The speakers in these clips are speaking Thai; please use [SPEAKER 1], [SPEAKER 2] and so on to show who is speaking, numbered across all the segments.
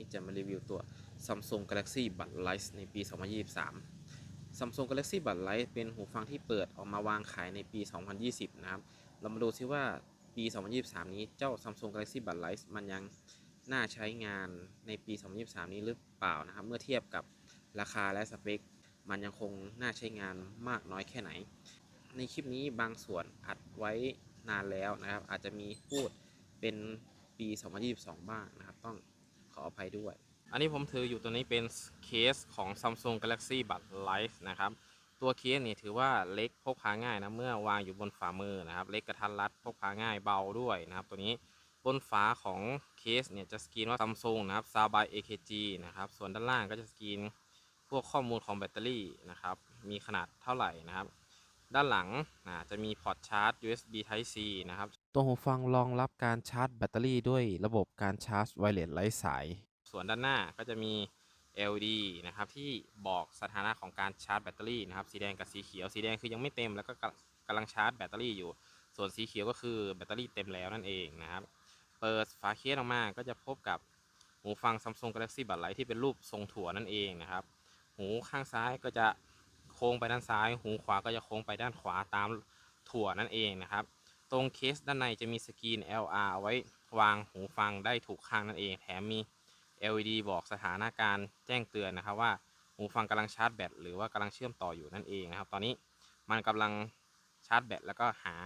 [SPEAKER 1] นี้จะมารีวิวตัว Samsung Galaxy Buds Lite ในปี 2023 Samsung Galaxy Buds Lite เป็นหูฟังที่เปิดออกมาวางขายในปี 2020 นะครับ เรามาดูซิว่าปี 2023 นี้เจ้า Samsung Galaxy Buds Lite มันยังน่าใช้งานในปี 2023 นี้หรือเปล่านะครับ เมื่อเทียบกับราคาและสเปค มันยังคงน่าใช้งานมากน้อยแค่ไหน ในคลิปนี้บางส่วนอัดไว้นานแล้วนะครับ อาจจะมีพูดเป็นปี 2022 บ้างนะครับ ต้อง ออภัยด้วย อันนี้ผมถืออยู่ตัวนี้เป็นเคสของ Samsung Galaxy Buds Lite นะครับ ตัวเคสนี่ถือว่าเล็กพกพาง่ายนะ เมื่อวางอยู่บนฝ่ามือนะครับ เล็กกระทัดรัดพกพาง่ายเบาด้วยนะครับ ตัวนี้บนฝาของเคสเนี่ยจะสกรีนว่า Samsung นะครับ s a b y AKG นะครับ ส่วนด้านล่างก็จะสกรีนพวกข้อมูลของแบตเตอรี่นะครับ มีขนาดเท่าไหร่นะครับ ด้านหลังนะจะมีพอร์ตชาร์จ USB Type C นะครับ ตัวหูฟังรองรับการชาร์จแบตเตอรี่ด้วยระบบการชาร์จไวเลสไร้สาย ส่วนด้านหน้าก็จะมี LED นะครับที่บอกสถานะของการชาร์จแบตเตอรี่นะครับสีแดงกับสีเขียวสีแดงคือยังไม่เต็มแล้วก็กำลังชาร์จแบตเตอรี่อยู่ ส่วนสีเขียวก็คือแบตเตอรี่เต็มแล้วนั่นเองนะครับ เปิดฝาเคสออกมาก็จะพบกับหูฟัง Samsung Galaxy b u d Lite ที่เป็นรูปทรงถั่วนั่นเองนะครับ หูข้างซ้ายก็จะโค้งไปด้านซ้าย หูขวาก็จะโค้งไปด้านขวาตามถั่วนั่นเองนะครับ ตรงเคสด้านในจะมีสกรีน LR เอาไว้วางหูฟังได้ถูกข้างนั่นเอง แถมมี LED บอกสถานะการแจ้งเตือนนะครับว่าหูฟังกำลังชาร์จแบตหรือว่ากำลังเชื่อมต่ออยู่นั่นเองนะครับ ตอนนี้มันกำลังชาร์จแบตแล้วก็หา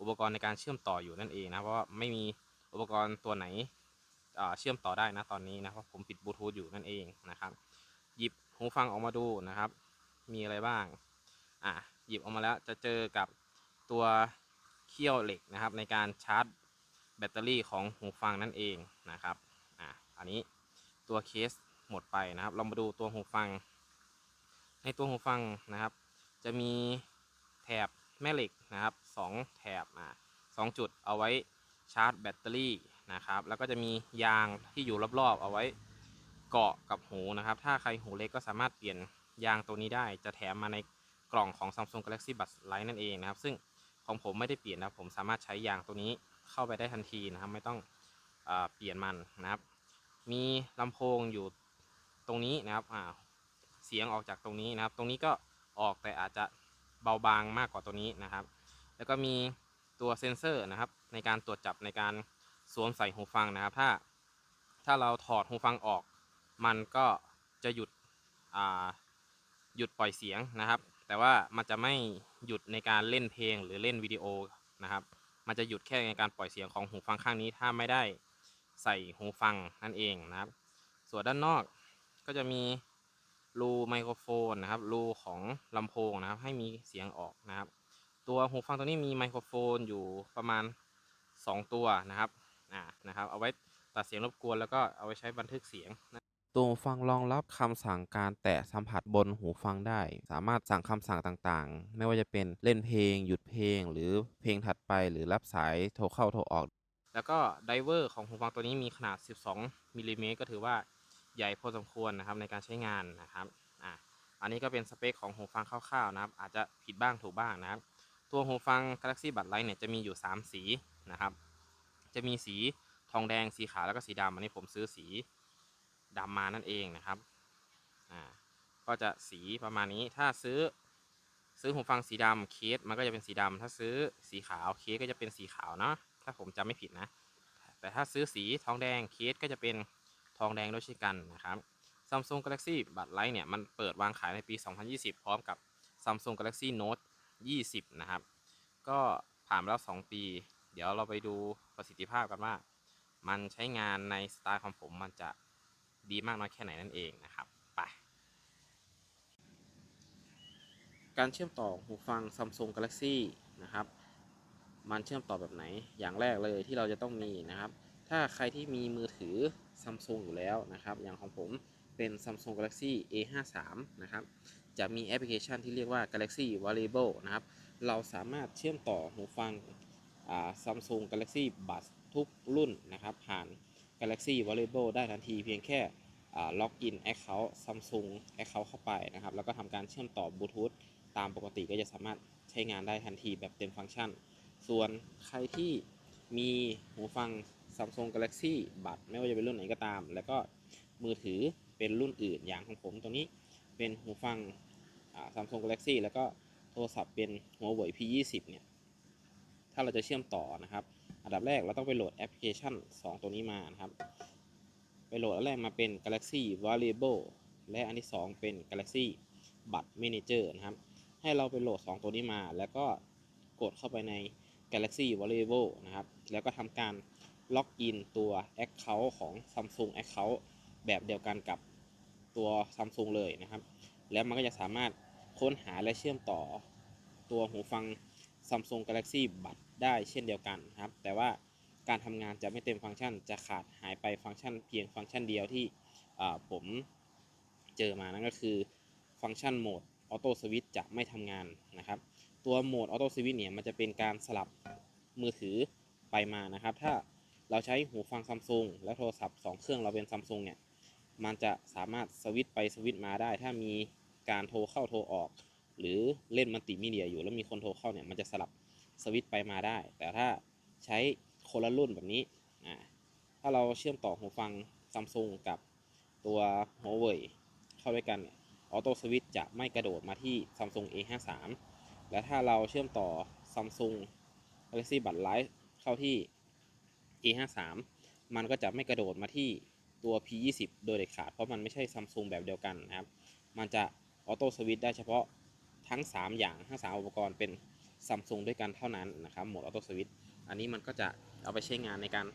[SPEAKER 1] อุปกรณ์ในการเชื่อมต่ออยู่นั่นเองนะเพราะไม่มีอุปกรณ์ตัวไหนเชื่อมต่อได้นะตอนนี้นะเพราะผมปิดบลูทูธอยู่นั่นเองนะครับหยิบหูฟังออกมาดูนะครับ มีอะไรบ้างอะหยิบออกมาแล้วจะเจอกับตัว เขี้ยวเหล็กนะครับ ในการชาร์จแบตเตอรี่ของหูฟังนั่นเองนะครับอะอันนี้ตัวเคสหมดไปนะครับ เรามาดูตัวหูฟัง ในตัวหูฟังนะครับ จะมีแถบแม่เหล็กนะครับสองแถบอะสองจุดเอาไว้ชาร์จแบตเตอรี่นะครับ แล้วก็จะมียางที่อยู่รอบๆ เอาไว้เกาะกับหูนะครับ ถ้าใครหูเล็กก็สามารถเปลี่ยนยางตัวนี้ได้ จะแถมมาในกล่องของ Samsung Galaxy Buds Lite นั่นเองนะครับ ซึ่ง ของผมไม่ได้เปลี่ยนนะผมสามารถใช้ยางตัวนี้เข้าไปได้ทันทีนะครับ ไม่ต้องเอเปลี่ยนมันนะครับ มีลำโพงอยู่ตรงนี้นะครับเสียงออกจากตรงนี้นะครับ ตรงนี้ก็ออกแต่อาจจะเบาบางมากกว่าตัวนี้นะครับ แล้วก็มีตัวเซ็นเซอร์นะครับ ในการตรวจจับในการสวมใส่หูฟังนะครับ ถ้าถ้าเราถอดหูฟังออก มันก็จะหยุดหยุดปล่อยเสียงนะครับ แต่ว่ามันจะไม่หยุดในการเล่นเพลงหรือเล่นวิดีโอนะครับ มันจะหยุดแค่ในการปล่อยเสียงของหูฟังข้างนี้ ถ้าไม่ได้ใส่หูฟังนั่นเองนะครับ ส่วนด้านนอกก็จะมีรูไมโครโฟนนะครับรูของลำโพงนะครับ ให้มีเสียงออกนะครับ ตัวหูฟังตัวนี้มีไมโครโฟนอยู่ประมาณ 2 ตัวนะครับอ่านะครับ เอาไว้ตัดเสียงรบกวนแล้วก็เอาไว้ใช้บันทึกเสียง ตัวหูฟังรองรับคำสั่งการแตะสัมผัสบนหูฟังได้ สามารถสั่งคำสั่งต่างๆ ไม่ว่าจะเป็นเล่นเพลง หยุดเพลง หรือเพลงถัดไปหรือรับสายโทรเข้าโทรออก แล้วก็ไดเวอร์ของหูฟังตัวนี้มีขนาด 12มิลลิเมตรก็ถือว่าใหญ่พอสมควรนะครับในการใช้งานนะครับอะอันนี้ก็เป็นสเปคของหูฟังคร่าวๆนะครับอาจจะผิดบ้างถูกบ้างนะครับ ตัวหูฟัง Galaxy Buds Lite เนี่ยจะมีอยู่ 3 สีนะครับ จะมีสีทองแดงสีขาวแล้วก็สีดำอันนี้ผมซื้อสี ดำมานั่นเองนะครับอ่าก็จะสีประมาณนี้ถ้าซื้อซื้อหูฟังสีดำเคสมันก็จะเป็นสีดำถ้าซื้อสีขาวเคสก็จะเป็นสีขาวเนาะถ้าผมจำไม่ผิดนะ แต่ถ้าซื้อสีทองแดงเคสก็จะเป็นทองแดงด้วยเช่นกันนะครับ Samsung Galaxy Buds Lite เนี่ยมันเปิดวางขายในปี 2020 พร้อมกับ Samsung Galaxy Note 20 นะครับ ก็ผ่านมาแล้ว 2 ปี เดี๋ยวเราไปดูประสิทธิภาพกันว่า มันใช้งานในสไตล์ของผมมันจะ ดีมากน้อยแค่ไหนนั่นเองนะครับไปการเชื่อมต่อหูฟัง Samsung Galaxy นะครับ มันเชื่อมต่อแบบไหนอย่างแรกเลยที่เราจะต้องมีนะครับ ถ้าใครที่มีมือถือ Samsung อยู่แล้วนะครับ อย่างของผมเป็น Samsung Galaxy A53 นะครับจะมีแอปพลิเคชันที่เรียกว่า Galaxy Variable นะครับ เราสามารถเชื่อมต่อหูฟัง Samsung Galaxy Buds ทุกรุ่นนะครับ ผ่าน Galaxy Variable ได้ทันทีเพียงแค่ล็อกอิน Account Samsung Account เข้าไปนะครับ แล้วก็ทำการเชื่อมต่อบลูทูธตามปกติก็จะสามารถใช้งานได้ทันทีแบบเต็มฟังก์ชัน ส่วนใครที่มีหูฟัง Samsung Galaxy Buds ไม่ว่าจะเป็นรุ่นไหนก็ตาม แล้วก็มือถือเป็นรุ่นอื่นอย่างของผมตัวนี้เป็นหูฟังซัมซุงกาแล็กซี่แล้วก็โทรศัพท์เป็นหัวเว่ย P20 เนี่ย ถ้าเราจะเชื่อมต่อนะครับ อันดับแรกเราต้องไปโหลดแอปพลิเคชัน 2 ตัวนี้มานะครับ ไปโหลดอันแรกมาเป็น Galaxy Variable และอันที่ 2 เป็น Galaxy Bud Manager นะครับ ให้เราไปโหลด 2 ตัวนี้มา แล้วก็กดเข้าไปใน Galaxy Variable นะครับ แล้วก็ทำการล็อกอินตัว Account ของ Samsung Account แบบเดียวกันกับตัว Samsung เลยนะครับ แล้วมันก็จะสามารถค้นหาและเชื่อมต่อตัวหูฟัง Samsung Galaxy Bud ได้เช่นเดียวกันครับ แต่ว่าการทำงานจะไม่เต็มฟังก์ชัน จะขาดหายไปฟังก์ชันเพียงฟังก์ชันเดียวที่ผมเจอมานั่นก็คือฟังก์ชันโหมดออโต้สวิตจะไม่ทำงานนะครับ ตัวโหมดออโต้สวิตเนี่ยมันจะเป็นการสลับมือถือไปมานะครับ ถ้าเราใช้หูฟังซัมซุงและโทรศัพท์ 2 เครื่องเราเป็นซัมซุงเนี่ยมันจะสามารถสวิตไปสวิตมาได้ ถ้ามีการโทรเข้าโทรออก หรือเล่นมัลติมีเดียอยู่แล้วมีคนโทรเข้าเนี่ยมันจะสลับ สวิตช์ไปมาได้ แต่ถ้าใช้คนละรุ่นแบบนี้อ่าถ้าเราเชื่อมต่อหูฟังซัมซุงกับตัว Huawei เข้าด้วยกันเนี่ยออโต้สวิตจะไม่กระโดดมาที่ Samsung A53 และถ้าเราเชื่อมต่อ Samsung Galaxy Buds Live เข้าที่ A53 มันก็จะไม่กระโดดมาที่ตัว P20 โดยเด็ดขาด เพราะมันไม่ใช่ Samsung แบบเดียวกันนะครับ มันจะออโต้สวิตได้เฉพาะทั้ง 3 อย่างทั้ง3อุปกรณ์เป็น Samsung ด้วยกันเท่านั้นนะครับโหมดออโต้สวิตช์อันนี้มันก็จะเอาไปใช้งานในการ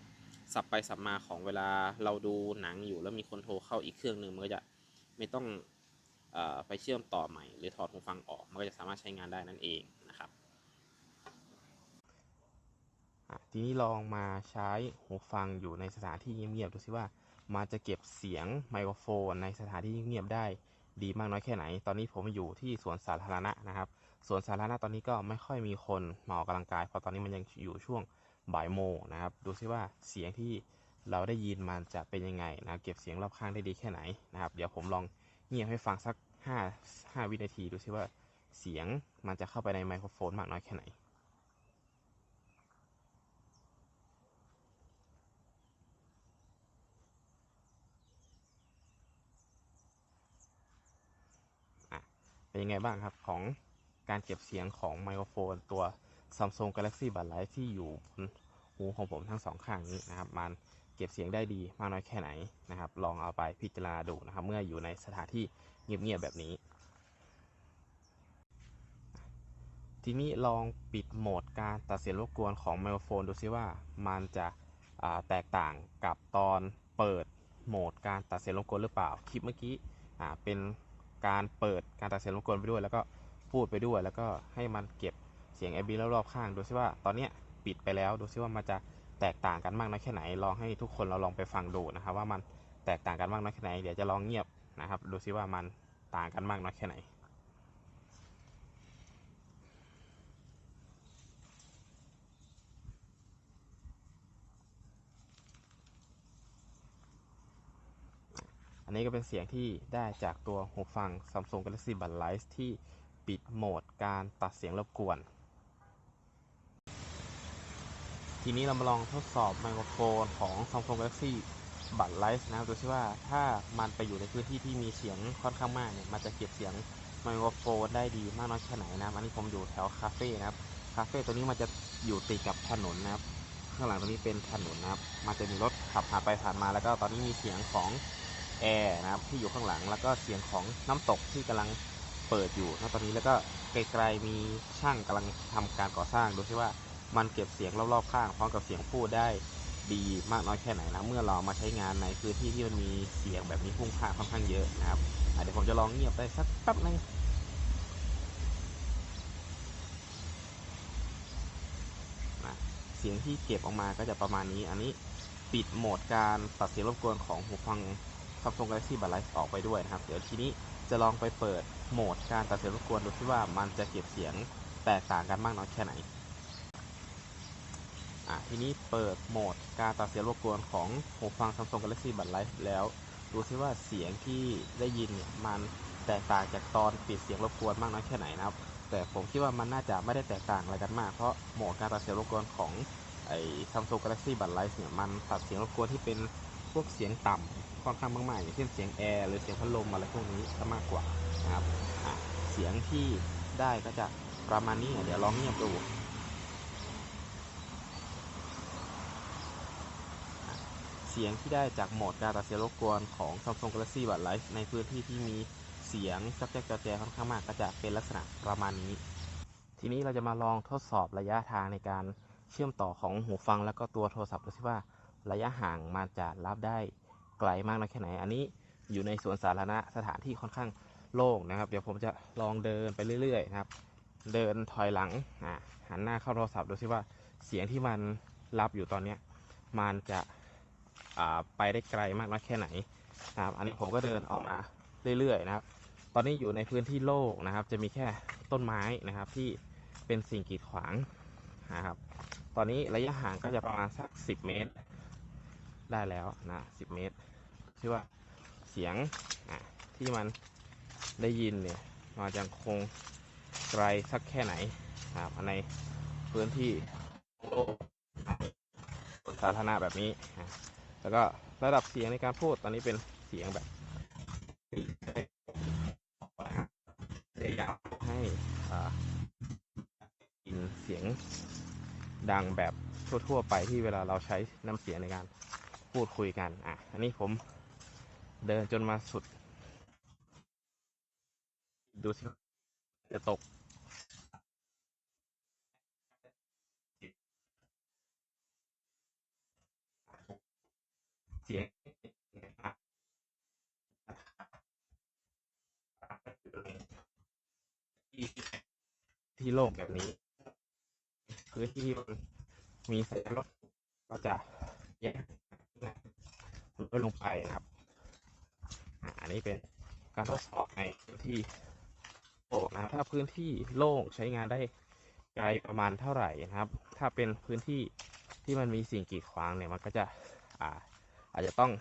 [SPEAKER 1] สับไปสับมาของเวลาเราดูหนังอยู่แล้วมีคนโทรเข้าอีกเครื่องหนึ่งมันก็จะไม่ต้องออไปเชื่อมต่อใหม่ หรือถอดหูฟังออก มันก็จะสามารถใช้งานได้นั่นเองนะครับทีนี้ลองมาใช้หูฟังอยู่ในสถานที่เงียบๆดูซิว่ามันจะเก็บเสียงไมโครโฟนในสถานที่เงียบได้ดีมากน้อยแค่ไหน ตอนนี้ผมอยู่ที่สวนสาธารณะนะครับ สวนสาธารณะตอนนี้ก็ไม่ค่อยมีคนมาออกกำลังกาย เพราะตอนนี้มันยังอยู่ช่วงบ่ายโมงนะครับ ดูซิว่าเสียงที่เราได้ยินมันจะเป็นยังไงนะเก็บเสียงรอบข้างได้ดีแค่ไหนนะครับ เดี๋ยวผมลองเงียบให้ฟังสัก 5 5 วินาที ดูซิว่าเสียงมันจะเข้าไปในไมโครโฟนมากน้อยแค่ไหนเป็นยังไงบ้างครับของ การเก็บเสียงของไมโครโฟนตัว Samsung Galaxy Buds Live ที่อยู่บนหูของผมทั้งสองข้างนี้นะครับ มันเก็บเสียงได้ดีมากน้อยแค่ไหนนะครับ ลองเอาไปพิจารณาดูนะครับ เมื่ออยู่ในสถานที่เงียบๆแบบนี้ ทีนี้ลองปิดโหมดการตัดเสียงรบกวนของไมโครโฟนดูซิว่ามันจะแตกต่างกับตอนเปิดโหมดการตัดเสียงรบกวนหรือเปล่า คลิปเมื่อกี้เป็นการเปิดการตัดเสียงรบกวนไปด้วยแล้วก็ พูดไปด้วย แล้วก็ให้มันเก็บเสียงแอบีรอบๆข้าง ดูซิว่าตอนนี้ปิดไปแล้ว ดูซิว่ามันจะแตกต่างกันมากน้อยแค่ไหน ลองให้ทุกคนเราลองไปฟังดูนะครับ ว่ามันแตกต่างกันมากน้อยแค่ไหน เดี๋ยวจะลองเงียบนะครับ ดูซิว่ามันต่างกันมากน้อยแค่ไหนอันนี้ก็เป็นเสียงที่ได้จากตัวหูฟัง Samsung Galaxy Buds Live ที่ ปิดโหมดการตัดเสียงรบกวน ทีนี้เรามาลองทดสอบไมโครโฟนของ Samsung Galaxy Buds Live นะครับดูซิว่าถ้ามันไปอยู่ในพื้นที่ที่มีเสียงค่อนข้างมากเนี่ยมันจะเก็บเสียงไมโครโฟนได้ดีมากน้อยแค่ไหนนะครับอันนี้ผมอยู่แถวคาเฟ่นะครับคาเฟ่ตัวนี้มันจะอยู่ติดกับถนนนะครับข้างหลังตรงนี้เป็นถนนนะครับ มันจะมีรถขับผ่านไปผ่านมาแล้วก็ตอนนี้มีเสียงของแอร์นะครับที่อยู่ข้างหลังแล้วก็เสียงของน้ำตกที่กำลัง เปิดอยู่นะตอนนี้แล้วก็ไกลๆมีช่างกำลังทำการก่อสร้างดูซิว่ามันเก็บเสียงรอบๆข้างพร้อมกับเสียงพูดได้ดีมากน้อยแค่ไหนนะเมื่อเรามาใช้งานในพื้นที่ที่มันมีเสียงแบบนี้พุ่งพ่านค่อนข้างเยอะนะครับเดี๋ยวผมจะลองเงียบได้สักแป๊บนึงเสียงที่เก็บออกมาก็จะประมาณนี้ อันนี้ปิดโหมดการตัดเสียงรบกวนของหูฟัง Samsung Galaxy Buds Live ออกไปด้วยนะครับ เดี๋ยวทีนี้จะลองไปเปิด โหมดการตัดเสียงรบกวนดูที่ว่ามันจะเก็บเสียงแตกต่างกันมากน้อยแค่ไหนอะทีนี้เปิดโหมดการตัดเสียงรบกวนของหูฟัง Samsung Galaxy Buds Live แล้วดูซิว่าเสียงที่ได้ยินเนี่ยมันแตกต่างจากตอนปิดเสียงรบกวนมากน้อยแค่ไหนนะครับ แต่ผมคิดว่ามันน่าจะไม่ได้แตกต่างอะไรกันมาก เพราะโหมดการตัดเสียงรบกวนของไอ้ Samsung Galaxy Buds Live เนี่ยมันตัดเสียงรบกวนที่เป็นพวกเสียงต่ค่อนข้างมากๆอย่างเช่นเสียงแอร์หรือเสียงพัดลมอะไรพวกนี้ก็มากกว่า นะครับเสียงที่ได้ก็จะประมาณนี้เดี๋ยวลองเงียบดูเสียงที่ได้จากโหมดการตัดเสียงรบกวนของ Samsung Galaxy Buds Live ในพื้นที่ที่มีเสียงจักแจ๊กจอแจค่อนข้างมากก็จะเป็นลักษณะประมาณนี้ ทีนี้เราจะมาลองทดสอบระยะทางในการเชื่อมต่อของหูฟังแล้วก็ตัวโทรศัพท์ดูสิว่าระยะห่างมันจะรับได้ไกลมากน้อยแค่ไหน อันนี้อยู่ในสวนสาธารณะสถานที่ค่อนข้าง โล่งนะครับ เดี๋ยวผมจะลองเดินไปเรื่อยๆนะครับ เดินถอยหลังอะหันหน้าเข้าโทรศัพท์ดูสิว่าเสียงที่มันรับอยู่ตอนเนี้ยมันจะอ่าไปได้ไกลมากน้อยแค่ไหนนะครับ อันนี้ผมก็เดินออกมาเรื่อยๆนะครับ ตอนนี้อยู่ในพื้นที่โล่งนะครับ จะมีแค่ต้นไม้นะครับที่เป็นสิ่งกีดขวางนะครับตอนนี้ระยะห่างก็จะประมาณสัก 10 เมตร ได้แล้วนะ 10 เมตรชื่อว่าเสียงที่มัน ได้ยินเนี่ยมันจะคงไกลสักแค่ไหนครับในพื้นที่สาธารณะแบบนี้นะแล้วก็ระดับเสียงในการพูดตอนนี้เป็นเสียงแบบพยายามให้ยินเสียงดังแบบทั่วๆไปที่เวลาเราใช้น้ำเสียงในการพูดคุยกัน อะ อันนี้ผมเดินจนมาสุด ดูสิจะตกเสียงที่ที่โล่งแบบนี้พื้นที่มันมีสาณรถก็จะแยกลดลงไปนะครับ อันนี้เป็นการทดสอบในพื้นที่ โล่งนะถ้าพื้นที่โล่งใช้งานได้ไกลประมาณเท่าไหร่นะครับ ถ้าเป็นพื้นที่ที่มันมีสิ่งกีดขวางเนี่ยมันก็จะอ่าอาจจะต้อง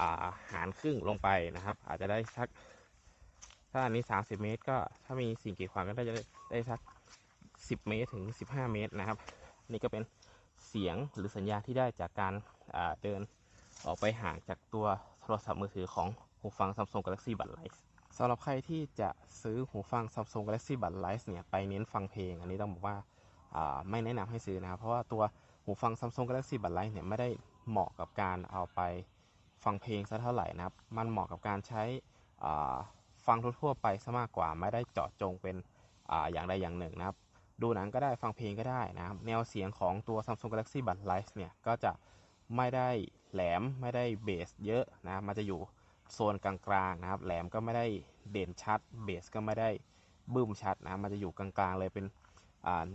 [SPEAKER 1] อาหารครึ่งลงไปนะครับ อาจจะได้สักถ้าอันนี้ 30 เมตร ก็ถ้ามีสิ่งกีดขวางก็ได้จะได้ไดสัก 10 เมตรถึง 15 เมตรนะครับ นี่ก็เป็นเสียงหรือสัญญาณที่ได้จากการาเดินออกไปห่างจากตัวโทรศัพท์มือถือของหูฟัง Samsung Galaxy Buds Live สำหรับใครที่จะซื้อหูฟัง Samsung Galaxy Buds Live เนี่ยไปเน้นฟังเพลง อันนี้ต้องบอกว่าไม่แนะนำให้ซื้อนะครับ เพราะว่าตัวหูฟัง Samsung Galaxy Buds Live เนี่ยไม่ได้เหมาะกับการเอาไปฟังเพลงซะเท่าไหร่นะครับ มันเหมาะกับการใช้ฟังทั่วๆไปซะมากกว่า ไม่ได้เจาะจงเป็นออย่างใดอย่างหนึ่งนะครับ ดูหนังก็ได้ฟังเพลงก็ได้นะครับ แนวเสียงของตัว Samsung Galaxy Buds Live เนี่ยก็จะไม่ได้แหลมไม่ได้เบสเยอะนะ มันจะอยู่ โซนกลางๆนะครับ แหลมก็ไม่ได้เด่นชัด เบสก็ไม่ได้บึ้มชัดนะ มันจะอยู่กลางๆเลยเป็น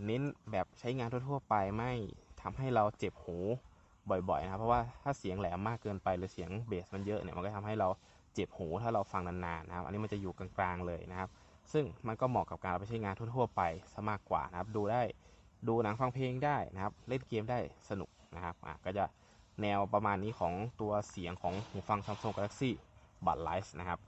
[SPEAKER 1] เน้นแบบใช้งานทั่วๆไปไม่ทำให้เราเจ็บหูบ่อยๆนะครับเพราะว่าถ้าเสียงแหลมมากเกินไปหรือเสียงเบสมันเยอะเนี่ยมันก็ทำให้เราเจ็บหูถ้าเราฟังนานๆนะครับ อันนี้มันจะอยู่กลางๆเลยนะครับ ซึ่งมันก็เหมาะกับการไปใช้งานทั่วๆไปซะมากกว่านะครับ ดูได้ดูหนังฟังเพลงได้นะครับ เล่นเกมได้สนุกนะครับอะก็จะแนวประมาณนี้ของตัวเสียงของหูฟัง Samsung Galaxy บั
[SPEAKER 2] ตรไลฟ์นะครับ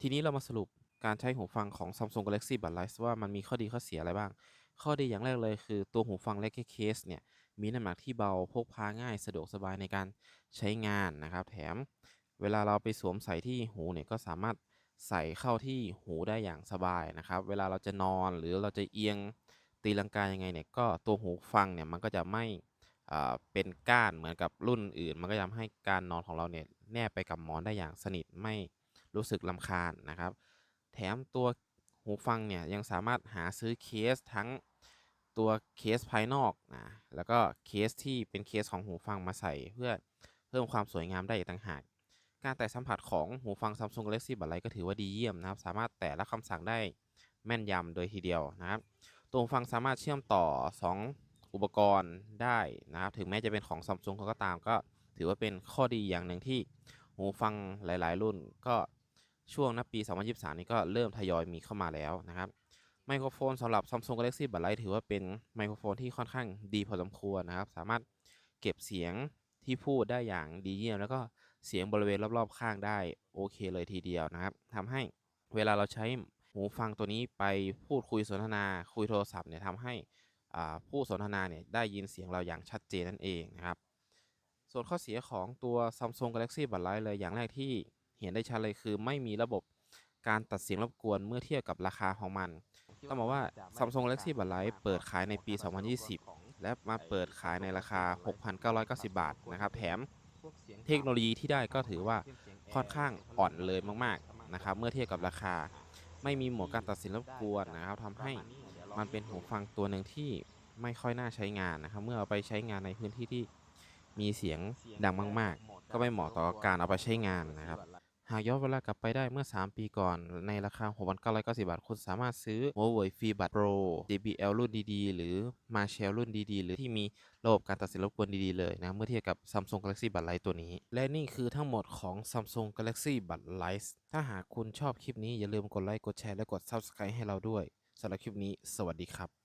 [SPEAKER 1] ทีนี้เรามาสรุปการใช้หูฟังของ Samsung Galaxy Buds Live ว่ามันมีข้อดีข้อเสียอะไรบ้าง ข้อดีอย่างแรกเลยคือตัวหูฟังเล็กเคสเนี่ย มีน้ำหนักที่เบาพกพาง่ายสะดวกสบายในการใช้งานนะครับ แถมเวลาเราไปสวมใส่ที่หูเนี่ยก็สามารถใส่เข้าที่หูได้อย่างสบายนะครับ เวลาเราจะนอนหรือเราจะเอียงตีลังกายังไงเนี่ยก็ตัวหูฟังเนี่ยมันก็จะไม่เป็นก้านเหมือนกับรุ่นอื่น มันก็ทำให้การนอนของเราเนี่ยแนบไปกับหมอนได้อย่างสนิทไม่ รู้สึกลำคาญนะครับ แถมตัวหูฟังเนี่ยยังสามารถหาซื้อเคสทั้งตัวเคสภายนอกนะแล้วก็เคสที่เป็นเคสของหูฟังมาใส่เพื่อเพิ่มความสวยงามได้อีกต่างหากการแตะสัมผัสของหูฟัง Samsung Galaxy Buds Lite ก็ถือว่าดีเยี่ยมนะครับ สามารถแตะและคำสั่งได้แม่นยำโดยทีเดียวนะครับ ตัวหูฟังสามารถเชื่อมต่อ 2 อุปกรณ์ได้นะครับ ถึงแม้จะเป็นของ Samsung ก็ตามก็ถือว่าเป็นข้อดีอย่างหนึ่งที่หูฟังหลาย ๆ รุ่นก็ ช่วงนปี 2023 นี้ก็เริ่มทยอยมีเข้ามาแล้วนะครับไมโครโฟนสำหรับ Samsung Galaxy Buds Lite ถือว่าเป็นไมโครโฟนที่ค่อนข้างดีพอสมควรนะครับ สามารถเก็บเสียงที่พูดได้อย่างดีเยี่ยม แล้วก็เสียงบริเวณรอบๆ ข้างได้โอเคเลยทีเดียวนะครับทำให้เวลาเราใช้หูฟังตัวนี้ไปพูดคุยสนทนาคุยโทรศัพท์เนี่ยทำให้ผู้สนทนาเนี่ยได้ยินเสียงเราอย่างชัดเจนนั่นเองนะครับ ส่วนข้อเสียของตัว Samsung Galaxy Buds Lite เลยอย่างแรกที่ เห็นได้ชัดเลยคือไม่มีระบบการตัดเสียงรบกวนเมื่อเทียบกับราคาของมัน ต้องบอกว่า Samsung Galaxy Buds Lite เปิดขายในปี 2020 และมาเปิดขายในราคา 6,990 บาทนะครับแถมเทคโนโลยีที่ได้ก็ถือว่าค่อนข้างอ่อนเลยมากๆนะครับเมื่อเทียบกับราคา ไม่มีหมดการตัดสินรบกวนนะครับทำให้มันเป็นหูฟังตัวหนึ่งที่ไม่ค่อยน่าใช้งานนะครับเมื่อเอาไปใช้งานในพื้นที่ที่มีเสียงดังมาก ๆ ก็ไม่เหมาะต่อการเอาไปใช้งานนะครับ หากย้อนเวลากลับไปได้เมื่อ 3 ปีก่อน ในราคา 6,990 บาท คุณสามารถซื้อ Huawei FreeBuds Pro JBL รุ่นดีๆ หรือ Marshall รุ่นดีๆ หรือที่มีระบบการตัดสินรบกวนดีๆ เลยนะ เมื่อเทียบกับ Samsung Galaxy Buds Lite ตัวนี้ และนี่คือทั้งหมดของ Samsung Galaxy Buds Lite ถ้าหากคุณชอบคลิปนี้อย่าลืมกดไลค์ กดแชร์ และกด Subscribe ให้เราด้วยสำหรับคลิปนี้ สวัสดีครับ